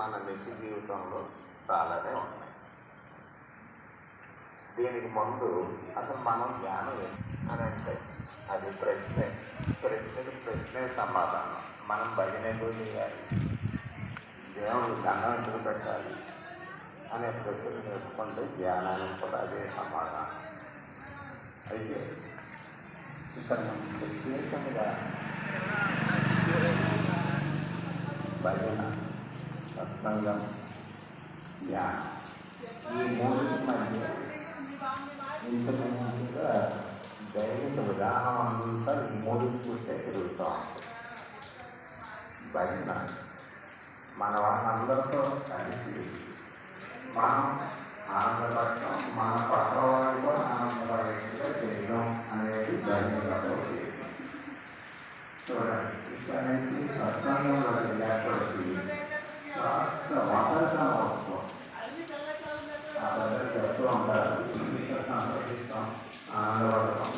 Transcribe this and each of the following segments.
మన నిత్య జీవితంలో చాలానే ఉంటాయి. దీనికి ముందు అసలు మనం జ్ఞానం ఏంటి అని అంటే అది ప్రశ్నే ప్రశ్నకి ప్రశ్నే సమాధానం. మనం భజన ఎందుకు చేయాలి. దేవుడు దండం ఎందుకు పెట్టాలి అనే ప్రశ్న నేర్చుకుంటే జ్ఞానానికి కూడా అదే సమాధానం. అయితే ఇక్కడ మనం ప్రత్యేకంగా భజన సత్సంగం యా ఈ మూడు మధ్య ఇంతకుముందుగా దైవిక విధానం అంతా ఈ మూడు చూస్తే తిరుగుతూ ఉంటుంది భజన మన వాళ్ళందరితో కలిసి మనం ఆనందపడటం మన పక్క వాళ్ళు కూడా ఆనందపడేట్టుగా చేయడం అనేది భజనలో చూడండి ఇక్కడ నుంచి సత్సంగంలో వెళ్ళేప్పటికీ కాస్త వాతావరణం వస్తుంది ఆ ప్రజలు చెప్తూ ఉంటారు సంతోషిస్తాం ఆనందపడతాం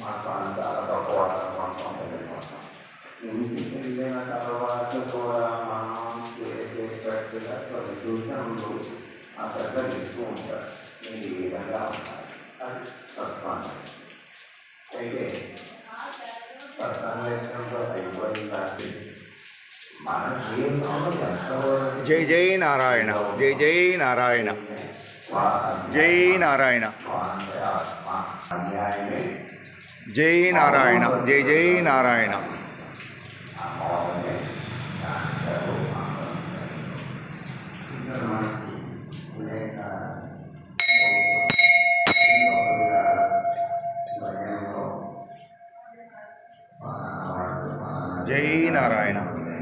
మా ప్రాంతాలతో పోరాటం వెళ్ళిపోతాం ఇంటికి వెళ్ళిన తర్వాత కూడా మనం చేసేటట్టుగా కొన్ని సూచనలు ఆ పెద్దలు ఇస్తూ ఉంటారు మీకు ఈ విధంగా ఉంటారు అది తత్వాన్ని అయితే సత్సంగంతో అయిపోయిందంటే మన జీవితంలో ఎంతవరకు జై జై నారాయణ జై జై నారాయణ జై నారాయణ అన్యాయమే జై నారాయణ జై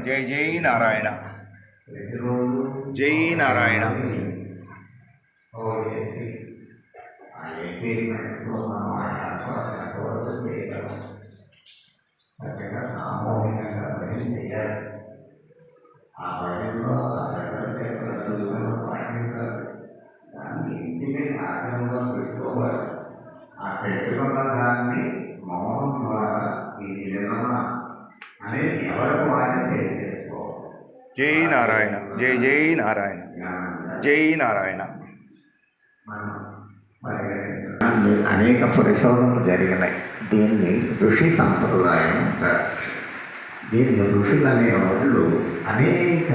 జై జై నారాయణ. జై నారాయణ. నారాయణ జై జై నారాయణ. జై నారాయణ. అనేక పరిశోధనలు జరిగినాయి. దీన్ని ఋషి సంప్రదాయం అంటారు. దీన్ని ఋషులు అనేవాళ్ళు అనేక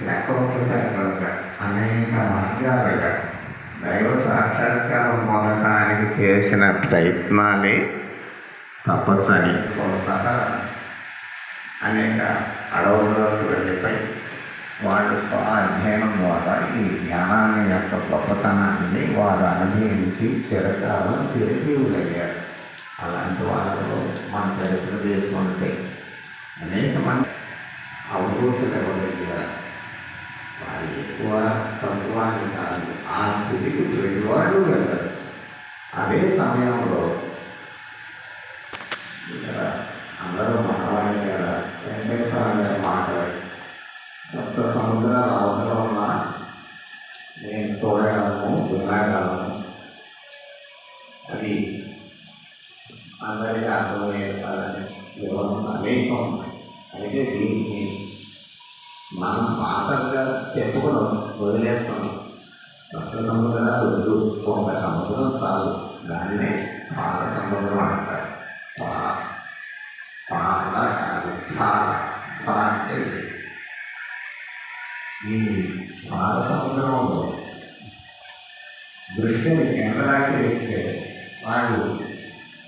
శాఖోపశాఖలుగా అనేక మార్గాలుగా దైవ సాక్షాత్కారం పొందడానికి చేసిన ప్రయత్నాలే తపస్సు అని సహా అనేక అడవుల్లోకి వెళ్ళిపోయి వాళ్ళు స్వ అధ్యయనం ద్వారా ఈ జ్ఞానాన్ని యొక్క గొప్పతనాన్ని వారు అనుభవించి చిరకాలం చిరజీవులయ్యారు అలాంటి వాళ్ళలో మన చరిత్ర అంటే అనేక మంది అవబోతులు ఇవ్వగలిగారు వారు ఎక్కువ తక్కువ అని కాదు. ఆ స్థితికి వెళ్ళేవాళ్ళు వెళ్ళచ్చు అదే సమయంలో ఇక్కడ అందరూ మనవాళ్ళు కదా. వెంకటేశ్వర గారి సప్త సముద్రాల అవసరం ఉన్నా నేను చూడగలను వినగలను. అది అందరికీ అర్థమయ్యేది కాదని వివరణ అనేకం ఉన్నాయి. అయితే దీన్ని మనం పాతగా చెప్పుకుని వదిలేస్తున్నాం. సప్త సముద్రాలు వద్దు ఒక సముద్రం చాలు. దాన్నే పాత సముద్రం అంటారు. పా పాల కాదు పాల సముద్రంలో దృష్టిని కేంద్రానికి వేస్తే వాళ్ళు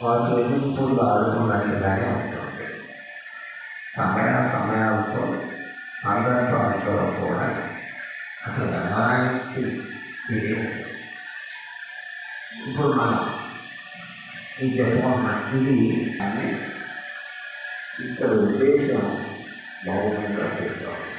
వారు స్విమ్మింగ్ పూల్ ఆడుకున్నట్టుగానే ఉంటుంది సమయ సమయాలతో సందర్భాలతో కూడా అసలు ఎలాంటి ఇది ఉండదు. ఇప్పుడు మనం ఈ చెప్పుకున్న ఇది అని ఇక్కడ ఉద్దేశం మౌనంగా పెట్టాలి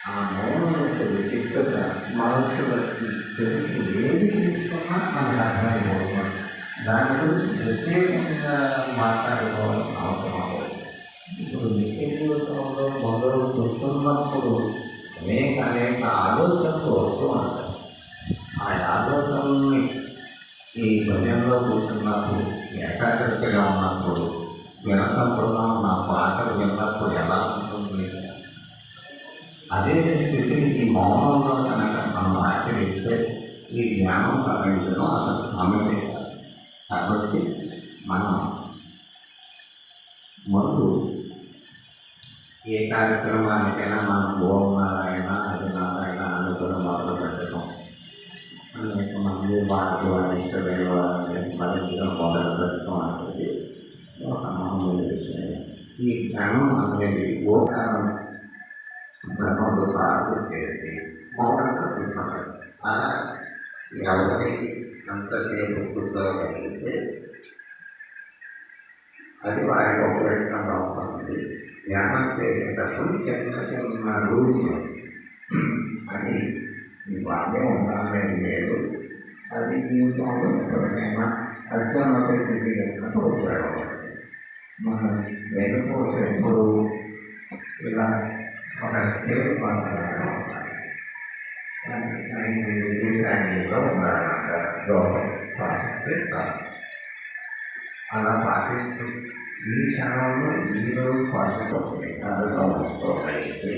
ఆ మౌనం యొక్క విశిష్టత మనుషులకి తెలిసి ఏది తీసుకున్నా మనకు అర్థమైపోతుంది దాని గురించి ప్రత్యేకంగా మాట్లాడుకోవాల్సిన అవసరం ఇప్పుడు నిత్య జీవితంలో మొదలు కూర్చున్నప్పుడు అనేక అనేక ఆలోచనలు వస్తూ ఉంటాయి. ఆ ఆలోచనల్ని ఈ భజనలో కూర్చున్నప్పుడు ఏకాగ్రతగా ఉన్నప్పుడు వినసంపూర్ణం నా పాటలు విన్నప్పుడు ఎలా ఉంటుంది అదే స్థితిని ఈ మౌనంలో కనుక మనం ఆచరిస్తే ఈ జ్ఞానం సాధించడం అసలు సమస్య కాబట్టి మనం ముందు ఏ కార్యక్రమానికైనా మనం ఓం నారాయణ అది నారాయణ అనుకుని మొదలు పెట్టడం. అనేక మంది వాళ్ళకి వాళ్ళ ఇష్టమైన వాళ్ళని స్మరించడం మొదలు పెట్టడం అనేది ఒక మామూలు విషయం ఈ జ్ఞానం అనేది ఓ కారణం బ్రహ్మకు సాగు చేసి మౌనంగా కూర్చోవాలి అలా ఎవరికి అంతసేపు కూర్చోగలిగితే అది వారికి ఉపయోగంగా ఉంటుంది ధ్యానం చేసేటప్పుడు చిన్న చిన్న రూల్స్ అని ఇవన్నీ ఉండాలని లేదు అది జీవితంలో ఎవరికైనా అత్యున్నత స్థితి ఉన్నప్పుడు ఉపయోగపడుతుంది మనం వెనుకోసేప్పుడు ఇలా ఒక స్టేట్ మాత్రమే ఉండాలి విదేశాంగంలో ఉండాలన్నమాట యోగం పాటిస్తే చాలు అలా పాటిస్తూ ఈ క్షణంలో ఈ రోజు పాటిపోతుంది అదిగా అయితే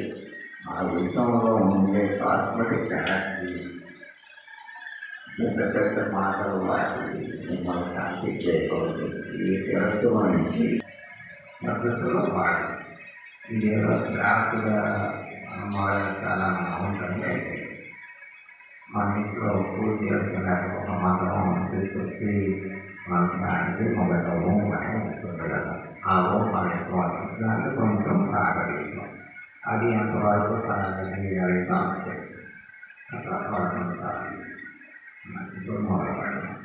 మా విషయంలో ఉండే కాస్మెటిక్ ఎనర్జీ పెద్ద పెద్ద మాటలు వాటి మిమ్మల్ని శాంతి చేయకూడదు ఈ శిరస్సు నుంచి మద్దతులో వాడి ఇది ఏదో క్లాసుగా మనం వాడాలని అవసరం లేదు మన ఇంట్లో పూజ చేస్తున్నప్పుడు ఒక మంత్రం తీసుకొచ్చి మంత్రానికి మొదట ఓం అని ఉంటుంది కదా ఆ ఓం మనసుకోవాలి దాన్ని కొంచెం సాగలిగుతాం అది ఎంతవరకు సాగలిగితే అంతే అట్లా వాడడం సాగి ఇప్పుడు మొదలు పెడదాం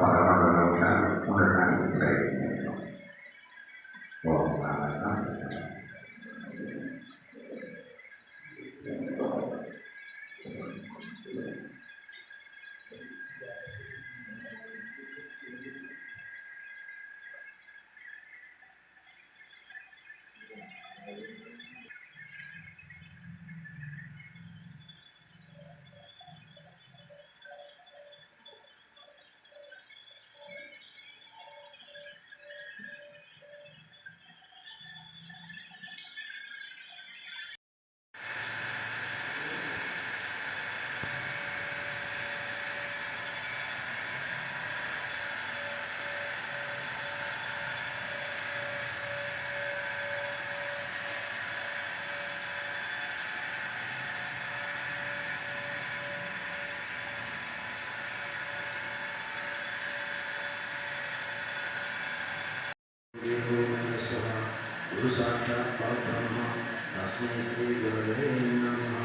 Para 看 సాక్షాత్ పరబ్రహ్మ తస్మై శ్రీ గురవే నమః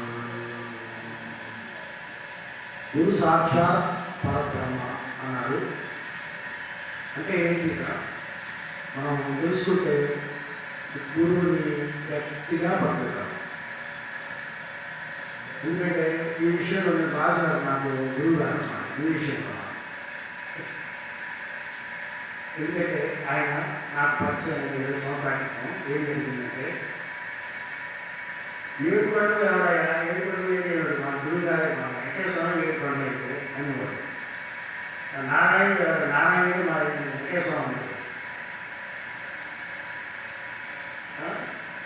గురు సాక్షాత్ పరబ్రహ్మ అన్నారు అంటే ఏంటి ఇక్కడ? మనం తెలుసుకుంటే గురువుని గట్టిగా పట్టుకుంటాం ఎందుకంటే ఈ విషయంలో నేను రాజుగారు నాకు గురువు గారు అన్నమాట, ఈ విషయంలో. ఎందుకంటే ఆయన నాకు పరిచయం అయిన ఇరవై సంవత్సరాల క్రితం ఏం జరిగిందంటే ఏ కొండలు ఎవరైనా ఏ కొండలు ఏం చేయడు మా గురువు గారే మా వెంకటేశ్వరం ఏ కొండ అయితే అనేవాడు నారాయణ నారాయణ మా వెంకటేశ్వరం అనేవాడు ఆ?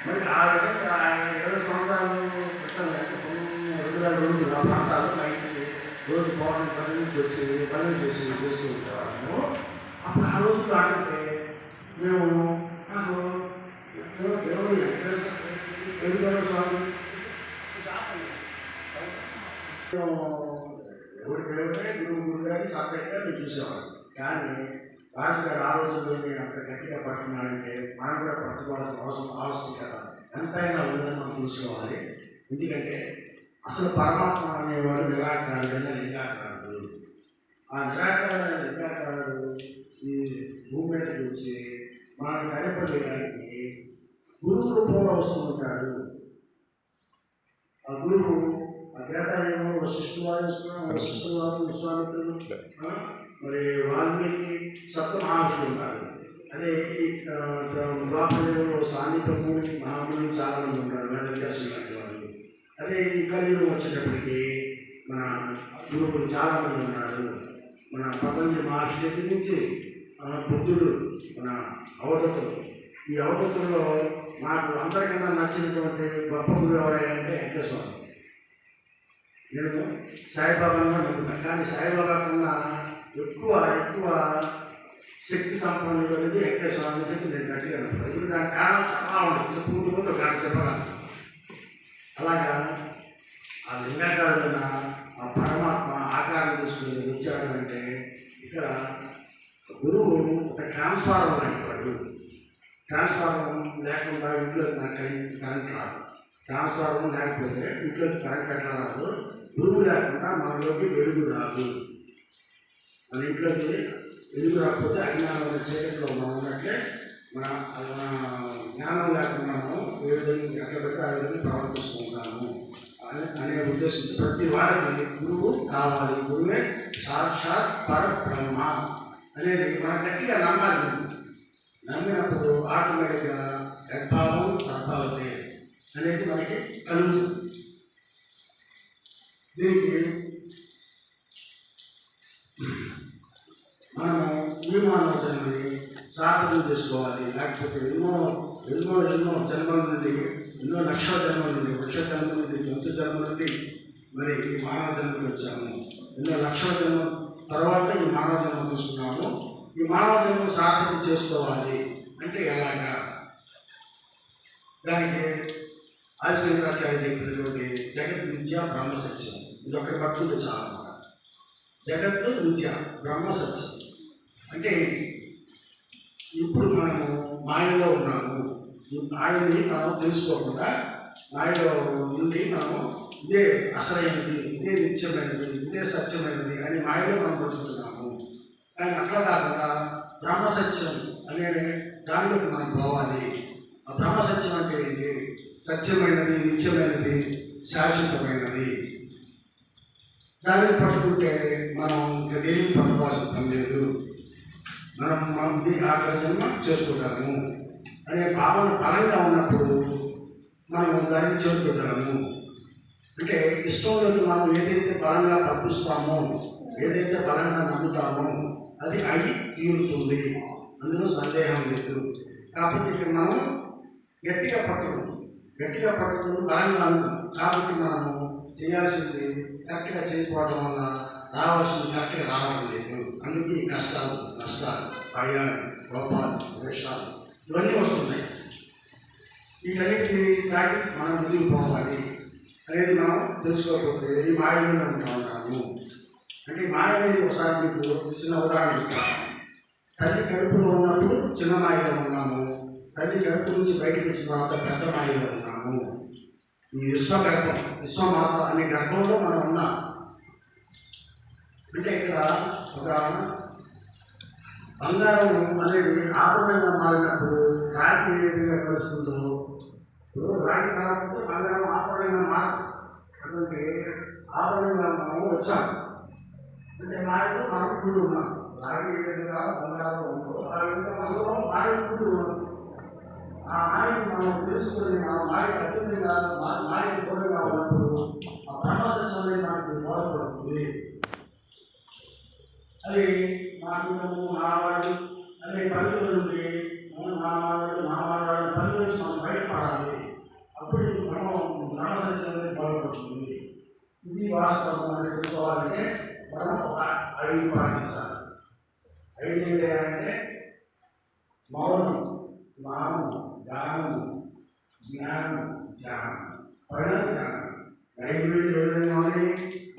మరి ఆ విధంగా ఆయన ఇరవై సంవత్సరాలు క్రితం అంటే పంతొమ్మిది రెండు వేల రెండు ఆ ప్రాంతాల్లో మా ఇంటికి రోజు పౌర్ణమి పది నుంచి వచ్చి పనులు చేసి చేస్తూ ఉంటాము అప్పుడు ఆ రోజు కాకుంటే మేము నాకు ఎవరు ఎవరు వెంకటేశ్వర స్వామి ఎవరి దేవుడే గురువు గురువు గారి సపరేట్గా మేము చూసేవాళ్ళం కానీ రాజుగారు ఆ రోజుల్లో నేను అంత గట్టిగా పట్టుకున్నాడంటే మనం కూడా పట్టుకోవాల్సిన అవసరం ఆవశ్యకత ఎంతైనా ఉందని మనం చూసుకోవాలి ఎందుకంటే అసలు పరమాత్మ అనేవాడు నిరాకారుడైన లింగాకారుడు ఆ నిరాకారుడైన లింగాకారుడు ఈ భూమి మీదకి వచ్చి మనం కనిపడేయడానికి గురువు రూపంలో వస్తుంటాడు ఆ గురువు ఆ త్రేతాయుగంలో వశిష్ఠు వారు వశిష్ఠు వారు విశ్వామిత్రులు మరి వాల్మీకి సప్తమహావిష్ణులు ఉన్నారు అదే ద్వాపరయుగంలో సాన్నిధ్యము మహాములు చాలా మంది ఉంటారు వేదవ్యాసులు లాంటి వాళ్ళు. అదే ఈ కలియుగం వచ్చేటప్పటికి మన గురువులు చాలా మంది ఉన్నారు మన పతంజలి మహర్షి దగ్గర నుంచి మన బుద్ధుడు మన అవధతులు ఈ అవధతుల్లో నాకు అందరికన్నా నచ్చినటువంటి గొప్ప గురువు ఎవరంటే వెంకటేశ్వర నేను సాయిబాబాను నమ్ముతాను కానీ సాయిబాబా కన్నా ఎక్కువ ఎక్కువ శక్తి సంపన్నుడు అనేది వెంకటేశ్వర అని చెప్పి నేను గట్టిగా నమ్ముతాను ఇప్పుడు దానికి కారణం చాలా ఉండదు చెప్పుకుంటూ పోతే కాదు చెప్పగలను. అలాగా ఆ లింగాకారుడైన ఆ పరమాత్మ ఆకారం తీసుకుని వచ్చాడు అంటే ఇక్కడ గురువు ఒక ట్రాన్స్ఫార్మర్ లాంటి వాడు ట్రాన్స్ఫార్మర్ లేకుండా ఇంట్లో నాకు కరెంట్ కరెంట్ రాదు. ట్రాన్స్ఫార్మర్ లేకపోతే ఇంట్లో కరెంట్ ఎట్లా రాదు గురువు లేకుండా మనలోకి వెలుగు రాదు. మన ఇంట్లోకి వెలుగు రాకపోతే అజ్ఞానం చీకట్లో మనం ఉన్నట్లే మన మన జ్ఞానం లేకుండా మనం ఏ విధంగా ఎట్లా పెడితే ఆ విధంగా ప్రవర్తిస్తున్నాము అనే అనే ఉద్దేశంతో ప్రతి వాడికి గురువు కావాలి. గురువే సాక్షాత్ పరబ్రహ్మ. అనేది మనం గట్టిగా నమ్మాలి నమ్మినప్పుడు ఆటోమేటిక్గా యద్భావం తద్భావతే అనేది మనకి కలుగుతుంది. దీనికి మనము నియమాలోచనని సాధన చేసుకోవాలి. లేకపోతే ఎన్నో ఎన్నో ఎన్నో జన్మల నుండి ఎన్నో లక్షల జన్మల నుండి వృక్ష జన్మ నుండి జంతు జన్మ నుండి మరి మానవ జన్మకి వచ్చాము. ఎన్నో లక్షల జన్మ తర్వాత ఈ మానవ జన్మ తీసుకున్నాము. ఈ మానవ జన్మ సాధన చేసుకోవాలి. అంటే ఎలాగా? దానికి ఆదిశంకరాచార్య చెప్పినటువంటి జగత్ విద్య బ్రహ్మ సత్యం. ఇది ఒకటి పట్టుకుంటే చాలా జగత్తు విద్య బ్రహ్మ సత్యం. అంటే ఇప్పుడు మనము మాయలో ఉన్నాము. ఈ మాయని మనం తెలుసుకోకుండా మాయలో నుండి మనం ఇదే అసలైనది ఇదే నిత్యమైనది ఇదే సత్యమైనది అని మాయలో మనం బతుకుతున్నాము కానీ అట్లా కాకుండా బ్రహ్మసత్యం అనే దానిలోకి మనం పోవాలి. ఆ బ్రహ్మసత్యం అంటే ఏంటి? సత్యమైనది నిత్యమైనది శాశ్వతమైనది. దానిని పట్టుకుంటే మనం ఇంకా దేని పట్టుకోవాల్సిన పని లేదు. మనం మనం ఇది ఆకలి జన్మ చేసుకుంటాము. అనే భావన బలంగా ఉన్నప్పుడు మనం దాన్ని చేసుకుంటాము అంటే ఇష్టంలోకి మనం ఏదైతే బలంగా పంపిస్తామో ఏదైతే బలంగా నమ్ముతామో అది అయి తీరుతుంది. అందులో సందేహం లేదు. కాకపోతే ఇక్కడ మనం గట్టిగా పట్టడం గట్టిగా పట్టడం బలంగా కాబట్టి మనము చేయాల్సింది కరెక్ట్గా చేయకపోవడం వల్ల రావాల్సింది కరెక్ట్గా రావడం లేదు. అందుకే ఈ కష్టాలు నష్టాలు భయాలు లోపాలు ద్వేషాలు ఇవన్నీ వస్తున్నాయి. వీటన్నిటిని దాటి మనం ముందుకు పోవాలి. అనేది మనం తెలుసుకోకపోతే ఈ మాయలోనే ఉంటా ఉన్నాము అంటే ఈ మాయ అనేది ఒకసారి మీకు చిన్న ఉదాహరణ చెప్తాను. తల్లి కడుపులో ఉన్నప్పుడు చిన్న మాయలో ఉన్నాము. తల్లి కడుపు నుంచి బయటకు వచ్చిన తర్వాత పెద్ద మాయలో ఉన్నాము. ఈ విశ్వగర్భం విశ్వమాత అనే గర్భంలో మనం ఉన్నాం. అంటే ఇక్కడ ఒక బంగారం అనేది ఆభరణంగా మారినప్పుడు రాత్రి ఏ విధంగా కలుస్తుందో ఇప్పుడు రాగి కాకపోతే బంగారం ఆభరణంగా మారదు అటువంటి ఆభరణంగా మనం వచ్చాం. అంటే మాయతో మనం ఇప్పుడు ఉన్నాం రాగి ఏ విధంగా బంగారం ఉందో ఆ విధంగా మనలో మాయకుడు ఉన్నాం ఆ మాయను మనం తెలుసుకొని మనం మాయకు అత్యంతంగా మా మాయకు దూరంగా ఉన్నప్పుడు ఆ బ్రహ్మసత్యం మనకి బోధపడుతుంది. అది నా కుటుంబము నా వాళ్ళు అనే పరిధులు ఉండి నా వాళ్ళు నా వాళ్ళు పరిధుల నుంచి మనం బయటపడాలి అప్పుడు మనం బ్రహ్మసత్యం అనేది బోధపడుతుంది ఇది వాస్తవం అనేది తెలుసుకోవాలంటే మనం ఒక ఐదు పాటించాలి. ఐదు ఏంటంటే మౌనం నామం గానం జ్ఞానం ధ్యానం పైన ధ్యానం ఐదు వేలు ఏదైనా ఉన్నాయి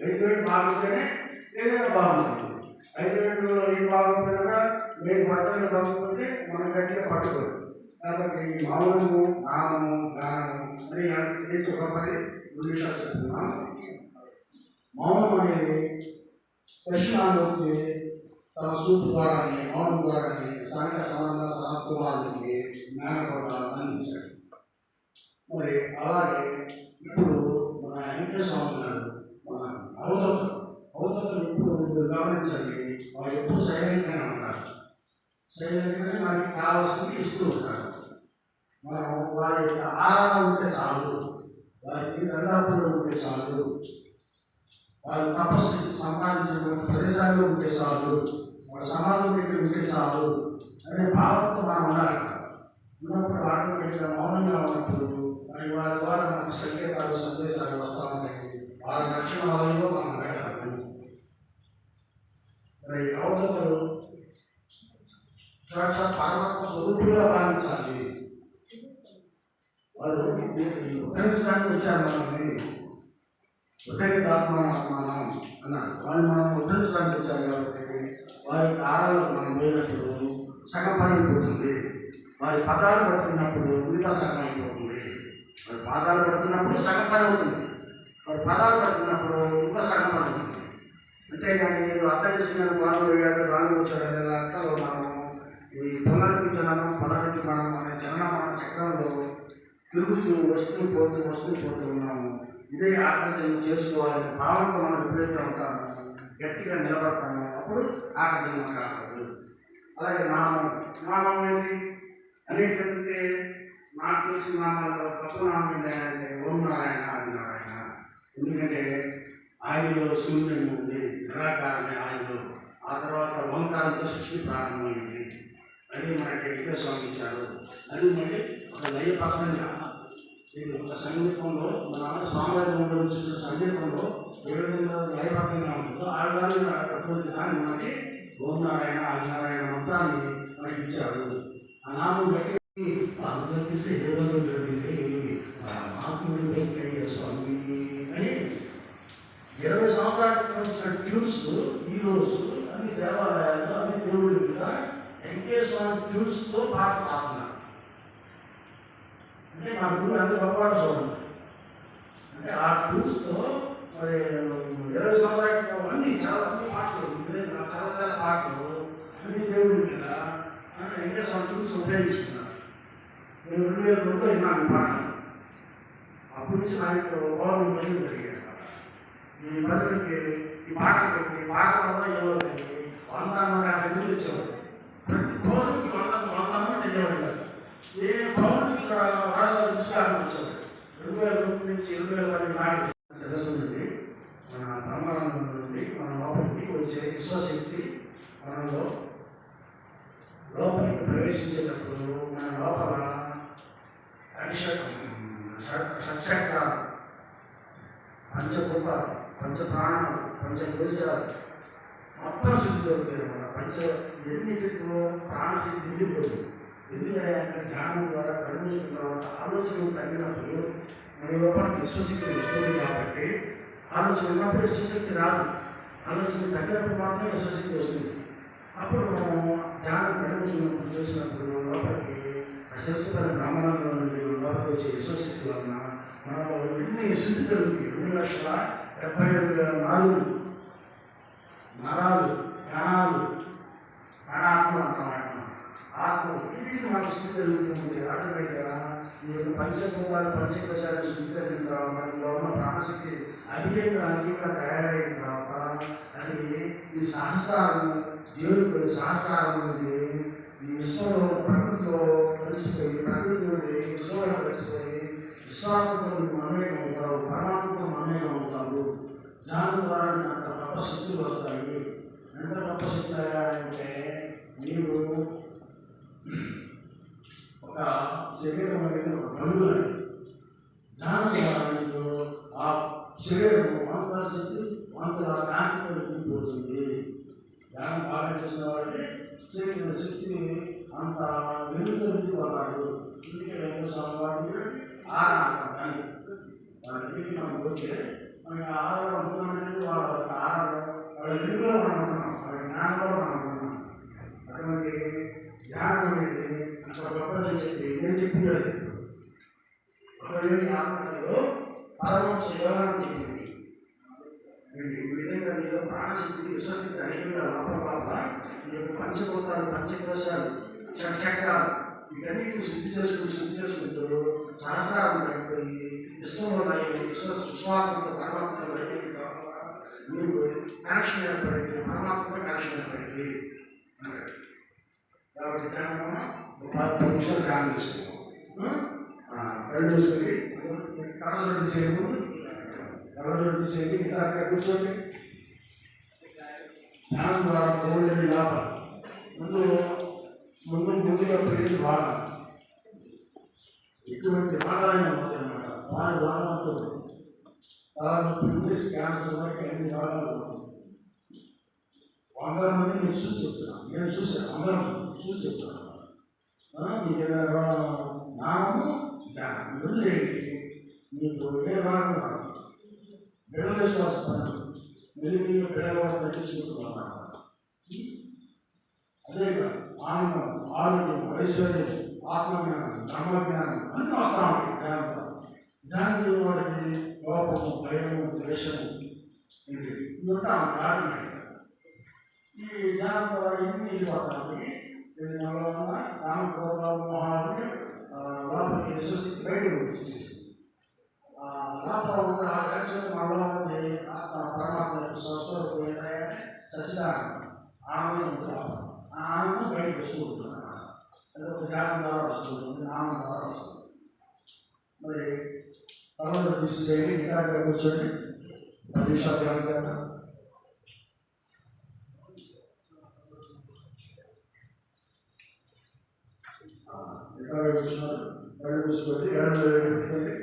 ఐదు వేలు బాగుంటేనే ఏదైనా బాగుంటుంది. ఐదు వేలు ఏం బాగుంటుందా మేము పట్టుకుని పట్టుకుంటే మనం గట్టిగా పట్టుకోరు. కాబట్టి మౌనము నామము గానము అని ఏంటి ఒక పని నిమిషాలు మౌనం అనేది దక్షిణామూర్తి తన సూపు ద్వారానే మౌనం ద్వారానే సంఘ సంబంధ సహకుమారునికి జ్ఞానబోధాలను అందించాడు మరి అలాగే ఇప్పుడు మన వెంకట స్వామి గారు మన అవతలు అవతలు ఇప్పుడు మీరు గమనించండి వారు ఎప్పుడు సైలెంట్గానే ఉంటారు. సైలెంట్గానే మనకి కావాల్సింది ఇస్తూ ఉంటారు. మనం వారి యొక్క ఆరాధన ఉంటే చాలు వారికి దరిదాపుల్లో ఉంటే చాలు వాళ్ళు తపస్సు సంపాదించిన ప్రదేశాల్లో ఉంటే చాలు. వాళ్ళ సమాజం దగ్గర ఉంటే చాలు. అనే భావంతో మనం ఉండాలి. ఉన్నప్పుడు ఆటోమేటిక్గా మౌనంగా ఉన్నప్పుడు మరి వారి ద్వారా మనకు సంకేతాలు సందేశాలు వస్తూ ఉంటాయి. వారి రక్షణ వలయంలో మనం వెళ్ళగలము మరి అవతలు సాక్షాత్ పరమాత్మ స్వరూపులుగా భావించాలి. వారు ఉద్ధరించడానికి వచ్చారు మనల్ని. ఉద్ధరితాత్మ ఆత్మానం అన్న. వాళ్ళు మనం ఉద్ధరించడానికి వచ్చారు కాబట్టి వారి ఆడలో మనం పోయినప్పుడు సగం పని అయిపోతుంది. వారి పదాలు పడుతున్నప్పుడు మిగతా సగం అయిపోతుంది. వారి పాదాలు పడుతున్నప్పుడు సగం పని అవుతుంది. వారి పదాలు పడుతున్నప్పుడు ఇంకా సగం పని అవుతుంది. అంతేగాని ఏదో అర్థం చేసుకున్న వాళ్ళు వేయాలి రాను వచ్చాడు అనే లెక్కలో మనం ఈ పునరుద్ధరణం పునరుద్ధరణం అనే జనన చక్రంలో తిరుగుతూ వస్తూ పోతూ వస్తూ పోతూ ఉన్నాము. ఇదే ఆకర్షణ చేసుకోవాలని భావనతో మనం ఎప్పుడైతే ఉంటామో గట్టిగా నిలబడతామో అప్పుడు ఆకర్షణ కాకూడదు అలాగే నామం నామం ఏంటి? అనేటువంటి నాకు తెలిసిన నామాల్లో గొప్ప నామం ఏంటంటే ఓం నారాయణ ఆది నారాయణ. ఎందుకంటే ఆదిలో శూన్యం ఉంది నిరాకారమే ఆదిలో ఆ తర్వాత ఓంకారంతో సృష్టి ప్రారంభమైంది. అది మనకి ఎక్కువ స్వామి ఇచ్చారు. అది మళ్ళీ ఒక లయ పద్ధతిగా ఇది ఒక సంగీతంలో మన సామ్రాజ్యంలో నుంచి సంగీతంలో ఏ విధంగా లయబద్ధంగా ఉంటుందో ఆ విధంగా అటువంటి దాన్ని మనకి ఓం నారాయణ ఆదినారాయణ మంత్రాన్ని మనకి ఇచ్చారు. ఆ నామం బట్టి అందరికి సేవలు జరిగింది మహాత్ముడు వెంకయ్య స్వామి. అని ఇరవై సంవత్సరాలకు వచ్చిన ట్యూన్స్ ఈరోజు అన్ని దేవాలయాల్లో అన్ని దేవుడి మీద వెంకయ్య స్వామి ట్యూన్స్తో పాట రాస్తున్నారు అంటే మా గురువు ఎంత గొప్పవాడు చూడండి. అంటే ఆ ట్యూన్స్తో మరి ఇరవై సంవత్సరాల క్రితం అన్ని చాలా అన్ని పాటలు చాలా చాలా పాటలు అన్ని దేవుడి మీద అని వెంకయ్య స్వామి ట్యూన్స్ నేను రెండు వేల రెండులో విన్నాను పాటలు అప్పటి నుంచి నాకు ఓవర్ బదులు జరిగాయి. ఈ బదులకి ఈ పాటలకి ఈ పాట వల్ల ఏమవుతుంది వంద నూట యాభై మంది వచ్చేవారు. ప్రతి పౌరుడికి వంద వంద మంది వెళ్ళేవారు ఏ పౌరుడు ఇక్కడ రాజధాని పుస్తకాలు వచ్చారు రెండు వేల రెండు నుంచి ఇరవై వేల పది నాటి సదస్సు నుండి మన బ్రహ్మానందం నుండి మన లోపలికి వచ్చే విశ్వశక్తి మనలో లోపలికి ప్రవేశించేటప్పుడు మన లోపల అక్ష షట్చక్ర పంచభూత పంచ ప్రాణాలు పంచకోశాలు మొత్తం శుద్ధి దొరుకుతాయి అనమాట పంచ ఎన్నిటిలో ప్రాణశుద్ధి నిండిపోతుంది? ఎందుకంటే అక్కడ ధ్యానం ద్వారా కడుపుసిన తర్వాత ఆలోచనలు తగ్గినప్పుడు మన లోపల విశ్వశక్తి వస్తుంది కాబట్టి ఆలోచన ఉన్నప్పుడు విశ్వశక్తి రాదు. ఆలోచన తగ్గినప్పుడు మాత్రమే విశ్వశక్తి వస్తుంది. అప్పుడు మనం ధ్యానం కడుపుతున్నప్పుడు చేసినప్పుడు మన లోపలికి అస్వస్థపడిన బ్రాహ్మణంలో నుండి లోపలికి వచ్చే విశ్వశక్తి వలన మనలో ఎన్ని శుద్ధి కలుగుతుంది రెండు లక్షల డెబ్బై రెండు వేల నాలుగు నరాలు ప్రాణాలు ప్రాణాత్మ అంటాం ఆత్మ వీటికి మనకు శుద్ధి జరుగుతుంది. ఆటోమేటిక్గా ఈ యొక్క పంచభూతాలు పంచకోశాలు శుద్ధి జరిగిన తర్వాత మనలో ఉన్న ప్రాణశక్తి అధికంగా అధికంగా తయారైన తర్వాత అది ఈ సహస్రాలు దేవుడు సహస్రాల నుండి ఈ విశ్వంలో ప్రకృతిలో కలిసిపోయి ప్రకృతి నుండి విశ్వంలో కలిసిపోయి విశ్వాత్మతో మమేకం అవుతావు పరమాత్మతో మమేకం అవుతావు. దాని ద్వారా నీకు అంత గొప్ప శక్తులు వస్తాయి. ఎంత గొప్ప శక్తి అంటే నీవు ఒక శరీరం అనేది ఒక బలుగు దాని ద్వారా నీకు ఆ శరీరము అంత శక్తి అంత కాంతితో నిండిపోతుంది. ధ్యానం బాగా చేసిన వాళ్ళకి శరీర శక్తి అంత వెలుగుతో నిండిపోతారు ఇందుకే వెంకటస్వామి వారికి ఆరా కానీ వాళ్ళ ఇంటికి మనం పోతే మనకి ఆహారం అనుకున్నది వాళ్ళ యొక్క ఆహారం వాళ్ళ వెలుగులో మనం ఉంటున్నాం వాళ్ళ జ్ఞానంలో మనం ఉంటున్నాం. అటువంటి ధ్యానం అనేది అంత గొప్పదని చెప్పి నేను చెప్పింది ఒక ఆత్మలో ఆత్మకథలో పరమహంస చెప్పింది ఈ విధంగా నీలో ప్రాణశక్తి విశ్వశక్తి అధికంగా లోపల లోపల ఈ యొక్క పంచభూతాలు పంచకోశాలు షట్చక్రాలు ఇవన్నీ శుద్ధి చేసుకుని శుద్ధి చేసుకుంటూ సహస్రాలు అయిపోయి విశ్వంలో అయ్యి విశ్వ విశ్వాత్మక పరమాత్మతో అయిపోయిన తర్వాత నీకు కనెక్షన్ ఏర్పడింది. పరమాత్మతో కనెక్షన్ ఏర్పడింది. అన్నాడు కాబట్టి ధ్యానం ఒక పది పది నిమిషాలు ధ్యానం చేసుకున్నాం కళ్ళు చూసుకొని కళ్ళ తీసేయము కళ్ళ తీసేయండి ఇంకా అక్కడ కూర్చోండి. ధ్యానం ద్వారా గోల్డెన్ లాభం. ముందు ముందు ముందుగా పెరిగిన భాగం. ఎటువంటి భాగాలైన అన్నమాట వారి భాగంతో చాలా నొప్పి ఉంది క్యాన్సర్ వరకు అన్ని భాగాలు వందల మంది నేను చూసి చెప్తున్నాను. నేను చూశాను. అందరం చూసి చెప్తున్నాను మీకు ఏదైనా నామము జ్ఞానం ఈ మీకు ఏ భాగం రాదు బిడల విశ్వాసం పని మెల్లిగా బిడల వాస తగ్గించుకుంటున్నాను అదే ఆనందం ఆరోగ్యం ఐశ్వర్యం ఆత్మజ్ఞానం ధర్మజ్ఞానం అన్నీ వస్తా ఉంటాయి జ్ఞానంతో జ్ఞానం వాడికి లోపము భయము ద్వేషము ఇవంటే ఇదంతా ఆటోమేటిక్ ఈ జ్ఞానం ద్వారా ఇన్ని ఎన్ని వెళ్ళిపోతాయి ఇది మనలో ఉన్న కామ క్రోధ మోహాలని లోపలికి విశ్వసిస్తే బయటకు వచ్చేసేసి లోపల ఉన్న ఆ మనలో ఆత్మ పరమాత్మ యొక్క స్వస్వరూపం ఏంటంటే సచిదానందం ఆనందం ఉంది ఆ ఆనందం బయటకు వస్తూ ఉంటుంది ధ్యానం ద్వారా వస్తుంది నామం ద్వారా వస్తుంది మరి పర్వాలేదు తీసేయండి ఇంకా కూర్చోండి. పది నిమిషాలు ధ్యానం ఇంకా కూర్చున్నారు కళ్ళు మూసుకోండి ఏళ్ళు పెట్టుకోండి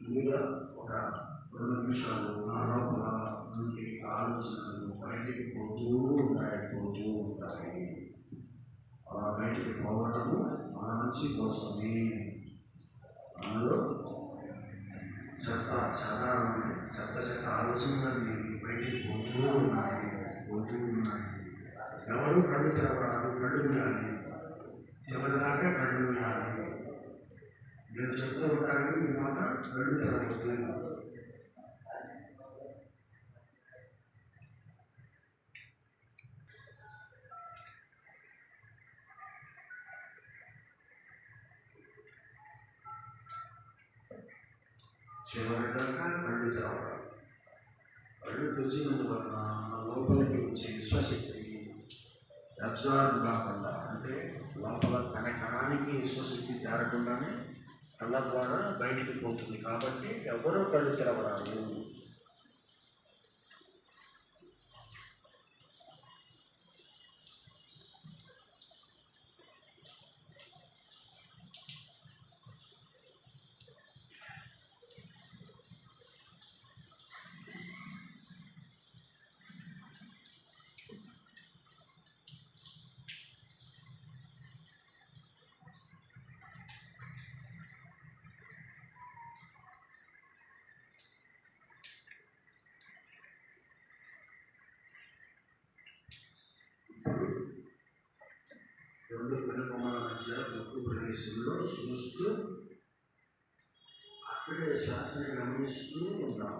ముందుగా ఒక రెండు నిమిషాలు నా లోపల నుండి ఆలోచనలు బయటికి పోతూ ఉంటాయి పోతూ ఉంటాయి అలా బయటికి పోవటము మన మంచి కోసమే మనలో చెత్త సాధారణమైన చెత్త చెత్త ఆలోచనలు బయటికి పోతూ ఉన్నాయి పోతూ ఉన్నాయి ఎవరు కళ్ళు తెరవరాదు కళ్ళు మూయాలి చివరిదాకా కళ్ళు మూయాలి నేను చెప్తూ ఉంటాను మీరు మాత్రం కళ్ళు తెరవద్దు చివరిదాకా కళ్ళు తెరవరాదు కళ్ళు తెచ్చినందువలన మన లోపలికి వచ్చే విశ్వశక్తి అబ్జర్వ్ కాకుండా అంటే లోపల తన కణానికి విశ్వశక్తి చేరకుండానే కళ్ళ ద్వారా బయటికి పోతుంది. కాబట్టి ఎవరో కళ్ళు తెరవరారు రెండు పెనుకొమ్మల మధ్య తప్పు ప్రదేశంలో చూస్తూ అక్కడే శ్వాసను గమనిస్తూ ఉంటాం.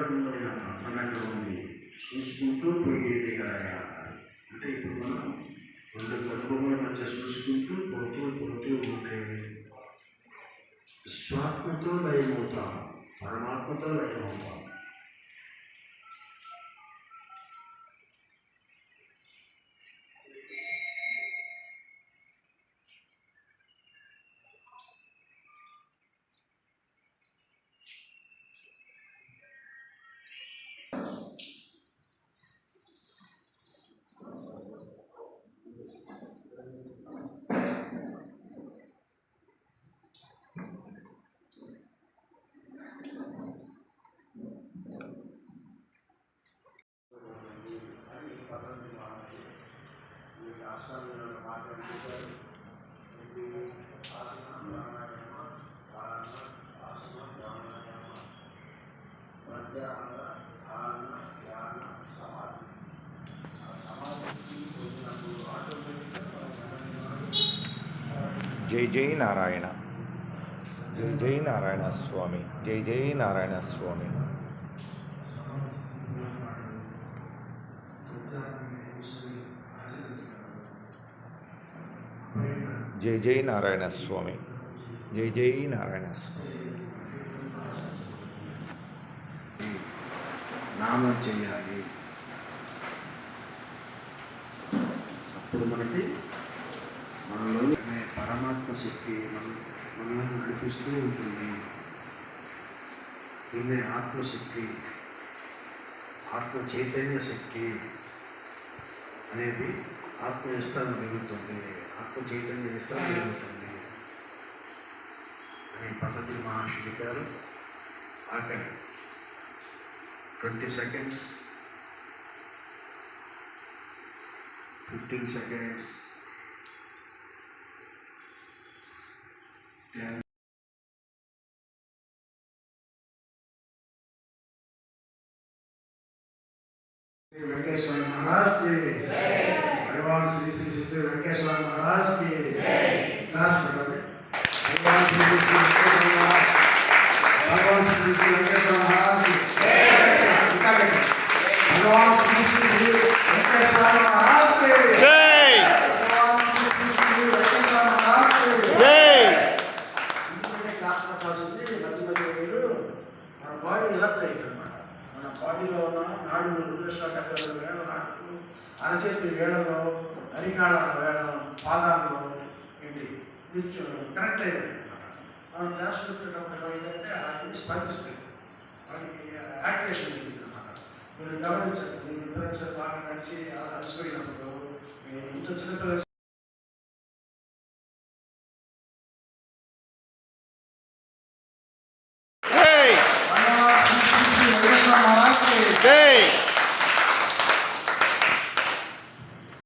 మంత్రం ఎక్కడ చూసుకుంటూ పోయేది కదా అంటే ఇప్పుడు మనం రెండు కడుపుల మధ్య చూసుకుంటూ పోతూ పోతూ ఉంటే విశ్వాత్మతో లయమవుతాం పరమాత్మతో లయమవుతాం. జై జై నారాయణ. జై జై నారాయణ స్వామి. జై జై నారాయణ స్వామి. జై జై నారాయణ స్వామి. జై జై నారాయణ స్వామి. నామ చేయాలి అప్పుడు మనకి మనలోని పరమాత్మ శక్తి మనం మనల్ని నడిపిస్తూ ఉంటుంది. దీన్నే ఆత్మశక్తి ఆత్మ చైతన్య శక్తి అనేది ఆత్మ విస్తారం పెరుగుతుంది. ఆత్మ చైతన్య విస్తారం పెరుగుతుంది. అనే పద్ధతిని మహర్షి చెప్పారు. ఆఖరి twenty seconds fifteen seconds Yeah. Venkateshwara Maharaj కి భగవాన్ శ్రీ శ్రీ శ్రీ శ్రీ వెంకటేశ్వర మహారాజ్ కి భగవాన్ శ్రీ శ్రీ అరికాళ్ళ వేళ పాదాల్లో ఏంటి? వీటి కరెక్ట్ అయ్యింది మనం క్లాస్ పెట్టేటప్పుడు ఏదంటే అవన్నీ స్పందిస్తాయి. మనకి యాక్టివేషన్ అయింది మీరు గమనించండి మీరు ఇద్దరు బాగా నడిచి అలసిపోయినప్పుడు ఇంట్లో చిన్నపిల్లలు